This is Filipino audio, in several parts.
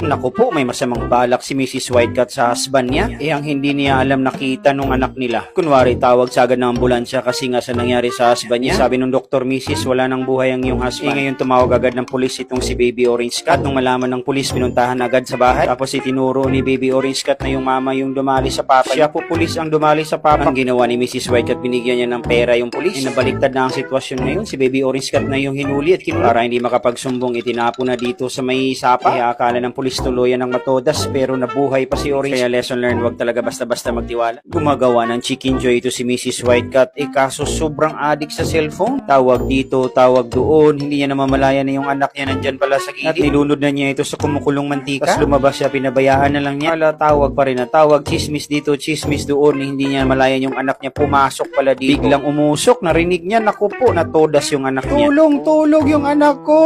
Naku po, may masamang balak si Mrs. Whitecat sa husband niya. Eh ang hindi niya alam nakita nung anak nila. Kunwari, tawag sa agad ng ambulansya kasi nga sa nangyari sa husband niya. Sabi nung doktor, Mrs. wala nang buhay ang iyong husband. Eh ngayon tumawag agad ng pulis itong si Baby Orange Cat. Nung malaman ng pulis, pinuntahan agad sa bahay. Tapos itinuro ni Baby Orange Cat na yung mama yung dumali sa papa. Siya po pulis ang dumali sa papa. Ang ginawa ni Mrs. Whitecat, binigyan niya ng pera yung pulis. Eh, nabaliktad na ang sitwasyon ngayon. Si Baby Orange Cat na yung hinuli at kinula. Para hindi makapagsumbong, itinapo na dito sa may sapa. Kaya akala ng pulis tuluyan ng matodas pero nabuhay pa si Orange. Kaya lesson learned, wag talaga basta-basta magtiwala. Gumagawa ng chicken joy ito si Mrs. Whitecat. Eh kaso sobrang addict sa cellphone. Tawag dito, tawag doon. Hindi niya namamalaya na yung anak niya nandyan pala sa gilid. At nilunod na niya ito sa kumukulong mantika. Tapos lumabas siya, pinabayaan na lang niya. Ala, tawag pa rin na tawag. Chismis dito, chismis doon. Hindi niya malayan yung anak niya. Pumasok pala dito. Biglang umusok. Narinig niya, naku po, natodas yung anak niya. Tulong, tulog yung anak ko!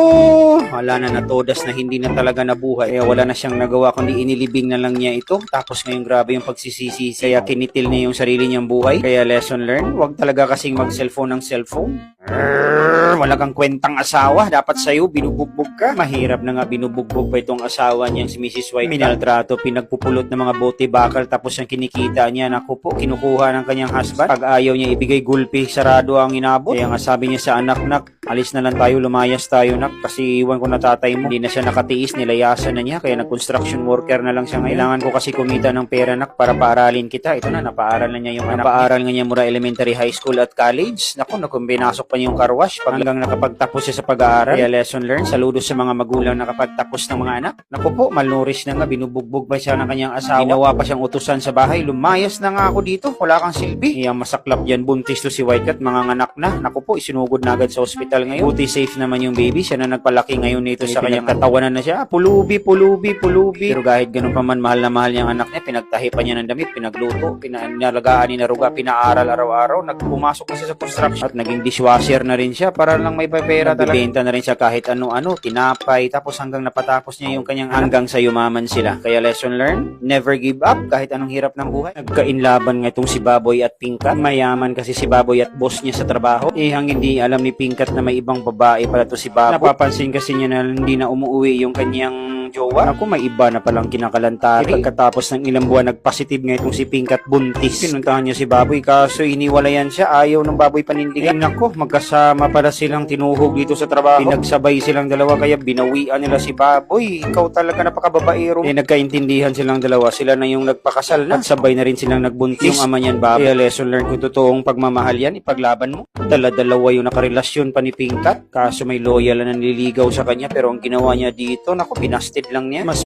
Wala na natodas na hindi na talaga nabuhay. Kaya wala na siyang nagawa kundi inilibing na lang niya ito. Tapos ngayon grabe yung pagsisisi. Kaya kinitil niya yung sarili niyang buhay. Kaya lesson learned, wag talaga kasing mag-cellphone ng cellphone. Arrrr, wala kang kwentang asawa. Dapat sa'yo, binubugbog ka. Mahirap na nga binubugbog pa itong asawa niyang si Mrs. White. Minaltrato, pinagpupulot ng mga bote bakal tapos ang kinikita niya, naku po, kinukuha ng kanyang husband. Pag ayaw niya ibigay gulpi, sarado ang inabot. Kaya nga sabi niya sa anak, nak, alis na lang tayo, lumayas tayo, nak, kasi iwan ko na tatay mo. Hindi na siya nakatiis, nilayasan na niya, kaya nag-construction worker na lang siya. Kailangan ko kasi kumita ng pera, nak, para paaralin kita. Ito na, napaaral na niya yung anak. Napaaral nga niya mula elementary, high school at college. Naku, nakumbinasok pa niya yung carwash pag hanggang nakapagtapos siya sa pag-aaral. Kaya lesson learned, saludo sa mga magulang nakapagtapos ng mga anak. Naku po, malnourished na nga, binubugbog pa siya ng kanyang asawa. Ginawa pa siyang utusan sa bahay, lumayas na nga ako dito, wala kang silbi. Iya, masaklap yan, buntis to si Whitecat, mga anak na. Naku po, isinugod na agad sa ospital ngayon. Buti safe naman yung baby, siya na nagpalaki ngayon nito sa kanyang katawanan na siya. Ah, Pulubi, pulubi, pulubi. Pero kahit ganun pa man, mahal na mahal niyang anak niya, pinagtahi pa niya ng damit, pinagluto, pinalagaan ni Naruga, pinaaral araw-araw, nagpumasok na siya sa construction at naging dishwasher na rin siya para lang may pera talaga. Benta na rin siya kahit ano-ano, tinapay, tapos hanggang napatapos niya yung kanyang hanggang sa yumaman sila. Kaya lesson learned, never give up kahit anong hirap ng buhay. Nagkainlaban nga itong si Baboy at Pinkat. Mayaman kasi si Baboy at boss niya sa trabaho. Eh, ang hindi alam ni Pinkat na may ibang babae pala to si Baboy. Napapansin kasi niya na hindi na umuwi yung kanyang jowa. Ako may iba na palang kinakalantari. Eh, pagkatapos ng ilang buwan, nagpositive nga itong si Pinkat buntis. Pinuntahan niya si Baboy kaso iniwalayan siya. Ayaw ng Baboy panindigan. Eh, nako, magkasama pala silang tinuhog dito sa trabaho. Pinagsabay silang dalawa kaya binawian nila si Baboy. Ikaw talaga napakababaero. Eh, nagkaintindihan silang dalawa. Sila na yung nagpakasal na. At sabay na rin silang nagbuntis. Yung ama niyan, Baboy. Kaya lesson learned kung totoong pagmamahal yan, ipaglaban mo. Dala-dalawa yung nakarelasyon pa ni Pinkat. Kaso may loyal na nililigaw sa kanya pero ang ginawa niya dito, nako, binasted lang niya. Mas